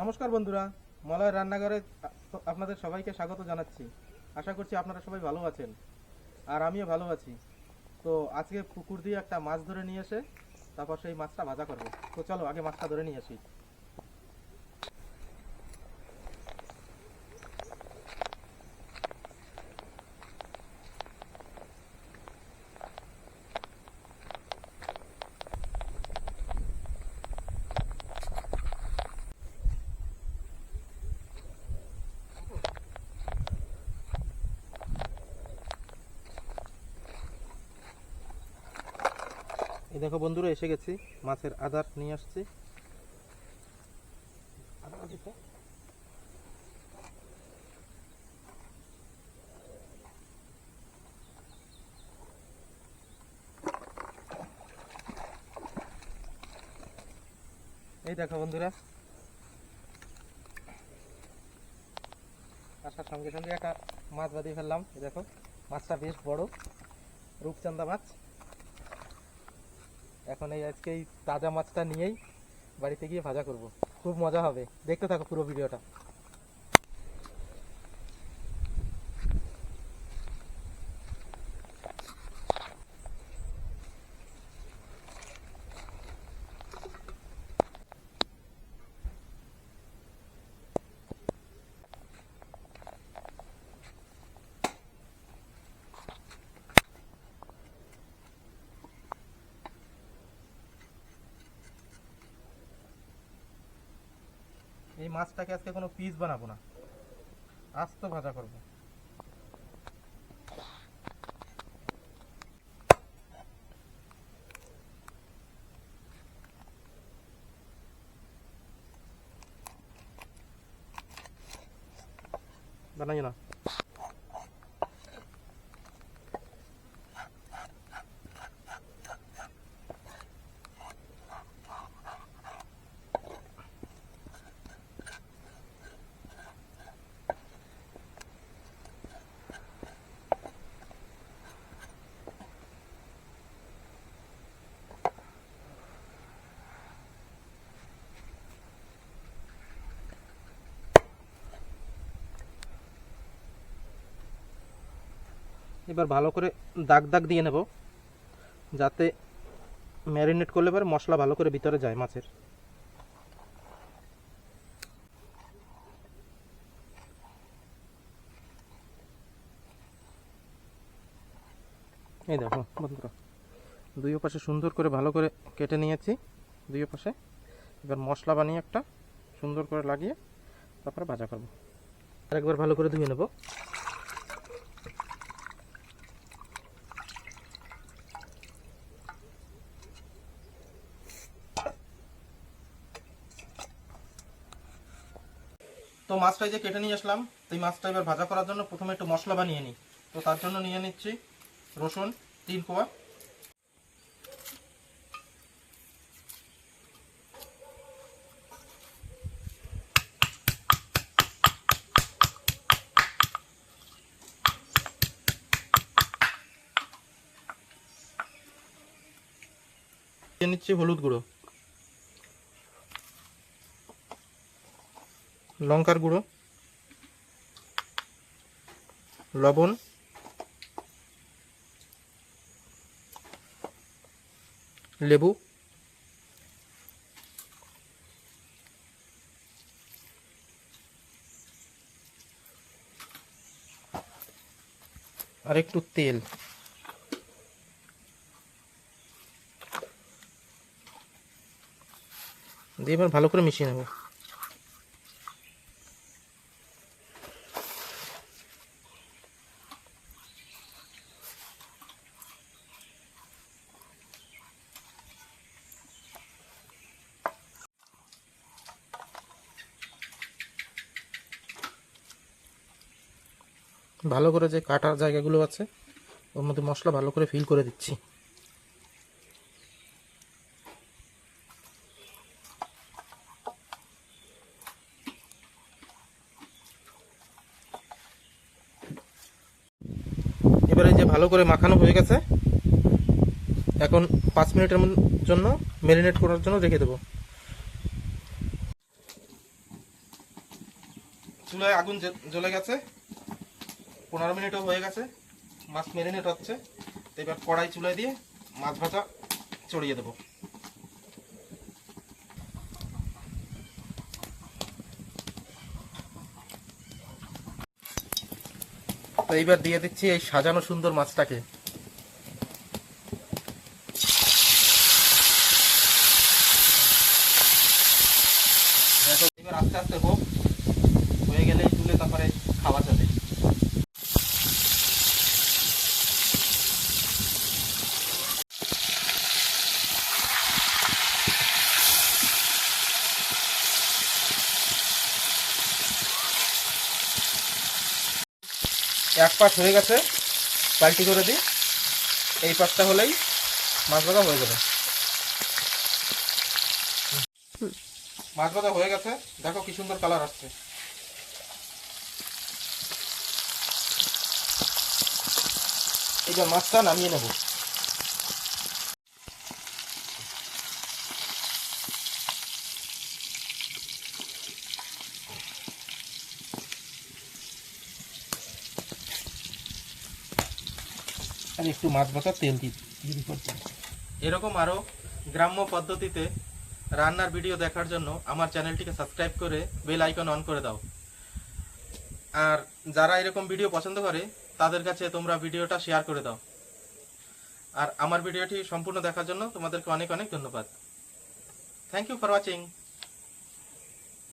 নমস্কার বন্ধুরা মলয় রান্নাঘরে আপনাদের সবাইকে স্বাগত জানাচ্ছি। আশা করছি আপনারা সবাই ভালো আছেন আর আমিও ভালো আছি। তো আজকে পুকুর দিয়ে একটা মাছ ধরে নিয়ে এসে তারপর সেই মাছটা ভাজা করব। তো চলো, আগে মাছটা ধরে নিয়ে আসি। এই দেখো বন্ধুরা, এসে গেছি। মাছের আদার নিয়ে আসছি। এই দেখো বন্ধুরা। আসার সঙ্গে সঙ্গে একটা মাছ বাঁধিয়ে ফেললাম। দেখো, মাছটা বেশ বড়। রূপচান্দা মাছ। এখন এই আজকে এই তাজা মাছটা নিয়েই বাড়িতে গিয়ে ভাজা করব। খুব মজা হবে। দেখতে থাকো পুরো ভিডিওটা। এই মাছটাকে আজকে কোনো পিস বানাবো না। আস্ত ভাজা করব। বানাই না। এবার ভালো করে দাগ দাগ দিয়ে নেব, যাতে ম্যারিনেট করলে পরে মশলা ভালো করে ভিতরে যায় মাছের। এই দেখো বন্ধুরা, দুই পাশে সুন্দর করে ভালো করে কেটে নিয়েছি, দুই পাশে। এবার মশলা বানিয়ে একটা সুন্দর করে লাগিয়ে তারপরে ভাজা করব। আরেকবার ভালো করে ধুয়ে নেব। তো মাছটা যে কেটে নিয়ে আসলাম, তো এই মাছটা এবার ভাজা করার জন্য প্রথমে একটু মশলা বানিয়ে নিই। তো তার জন্য নিয়ে নিচ্ছি রসুন, তিন কোয়া। নিচ্ছি হলুদ গুঁড়ো। লঙ্কার গুঁড়ো লবণ লেবু আর একটু তেল। দিয়ে এবার ভালো করে মিশিয়ে নেব। ভালো করে যে কাটার জায়গাগুলো আছে, ওর মধ্যে মশলা ভালো করে ফিল করে দিচ্ছি। এবারে যে ভালো করে মাখানো হয়ে গেছে, এখন পাঁচ মিনিটের জন্য ম্যারিনেট করার জন্য রেখে দেবো। চুলায় আগুন জ্বলে গেছে। পনেরো মিনিটও হয়ে গেছে, মাছ মেরিনেট হচ্ছে তো এবার কড়াই চুলায় দিয়ে মাছ ভাজা চড়িয়ে দেবো। তো এইবার দিয়ে দিচ্ছি এই সাজানো সুন্দর মাছটাকে। এবার আস্তে আস্তে হোক, হয়ে গেলে তুলে তারপরে খাওয়া যাবে। এক পাশ হয়ে গেছে পাল্টি করে দিই। এই পাশটা হলেই মাছ ভাজা হয়ে যাবে। মাছ ভাজা হয়ে গেছে, দেখো কি সুন্দর কালার আসছে। এইবার মাছটা নামিয়ে নেব। আর একটু মাছ ভাজার তেল দিই এরকম আরও গ্রাম্য পদ্ধতিতে রান্নার ভিডিও দেখার জন্য আমার চ্যানেলটিকে সাবস্ক্রাইব করে বেল আইকন অন করে দাও। আর যারা এরকম ভিডিও পছন্দ করে, তাদের কাছে তোমরা ভিডিওটা শেয়ার করে দাও। আর আমার ভিডিওটি সম্পূর্ণ দেখার জন্য তোমাদেরকে অনেক অনেক ধন্যবাদ। Thank you for watching